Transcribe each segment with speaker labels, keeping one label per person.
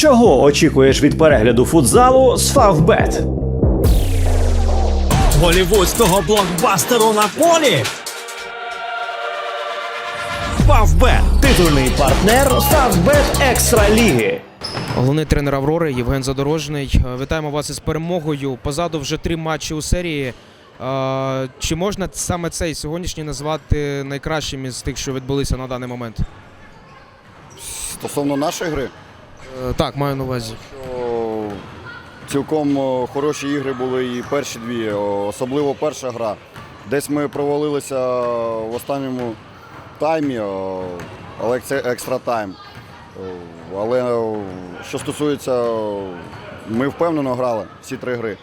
Speaker 1: Чого очікуєш від перегляду футзалу з Фавбет?
Speaker 2: голівудського блокбастеру на полі. Фавбет
Speaker 1: Титульний партнер Фавбет Екстра Ліги.
Speaker 3: Головний тренер Аврори Євген Задорожний. Е, Вітаємо вас із перемогою. Позаду вже три матчі у серії. Е, Чи можна саме цей сьогоднішній назвати найкращим із тих, що відбулися на даний момент?
Speaker 4: Стосовно нашої гри,
Speaker 3: Так, маю на увазі.
Speaker 4: цілком хороші ігри були і перші дві, особливо перша гра. Десь ми провалилися в останньому таймі, але це екстра тайм. Але що стосується, ми впевнено грали всі три гри.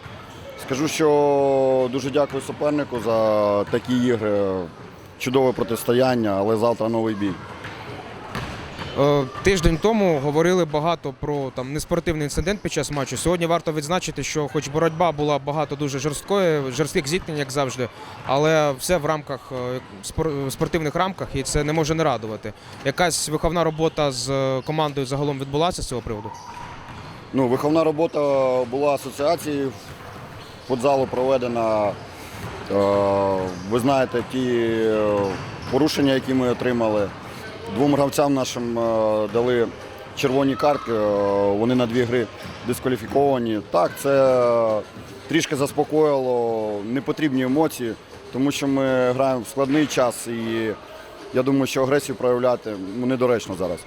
Speaker 4: Скажу, що дуже дякую супернику за такі ігри. Чудове протистояння, але завтра новий бій.
Speaker 3: Е, Тиждень тому говорили багато про там неспортивний інцидент під час матчу. Сьогодні варто відзначити, що хоч боротьба була багато дуже жорсткої, жорстких зіткнень, як завжди, але все в рамках е, спортивних рамках, і це не може не радувати. Якась виховна робота з е, командою загалом відбулася з цього приводу.
Speaker 4: Ну, виховна робота була асоціації футзалу проведена. Ви знаєте, ті порушення, які ми отримали. Двом гравцям нашим е, дали червоні картки, е, вони на дві гри дискваліфіковані. Так, це е, трішки заспокоїло непотрібні емоції, тому що ми граємо в складний час і я думаю, що агресію проявляти ну, недоречно зараз.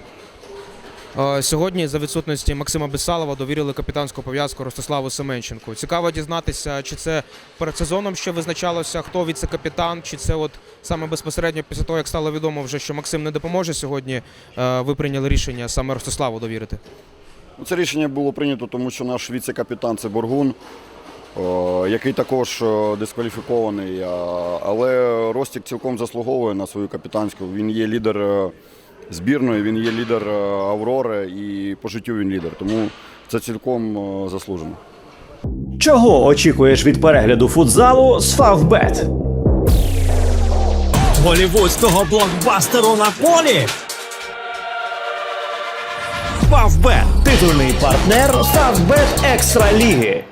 Speaker 3: Е, Сьогодні за відсутності Максима Бесалова довірили капітанську пов'язку Ростиславу Семенченку. Цікаво дізнатися, чи це перед сезоном ще визначалося, хто віце-капітан, чи це от саме безпосередньо після того, як стало відомо вже, що Максим не допоможе сьогодні. е, Ви прийняли рішення саме Ростиславу довірити.
Speaker 4: Ну, Це рішення було прийнято, тому що наш віце-капітан це Боргун, який також дискваліфікований. Але Ростік цілком заслуговує на свою капітанську. Він є лідер е, збірної, він є лідер е, Аврори і по життю він лідер. Тому це цілком е, заслужено.
Speaker 1: Чого очікуєш від перегляду футзалу з Фавбет?
Speaker 2: голівудського блокбастеру на полі. Фавбет
Speaker 1: Титульний партнер Фавбет Екстра Ліги.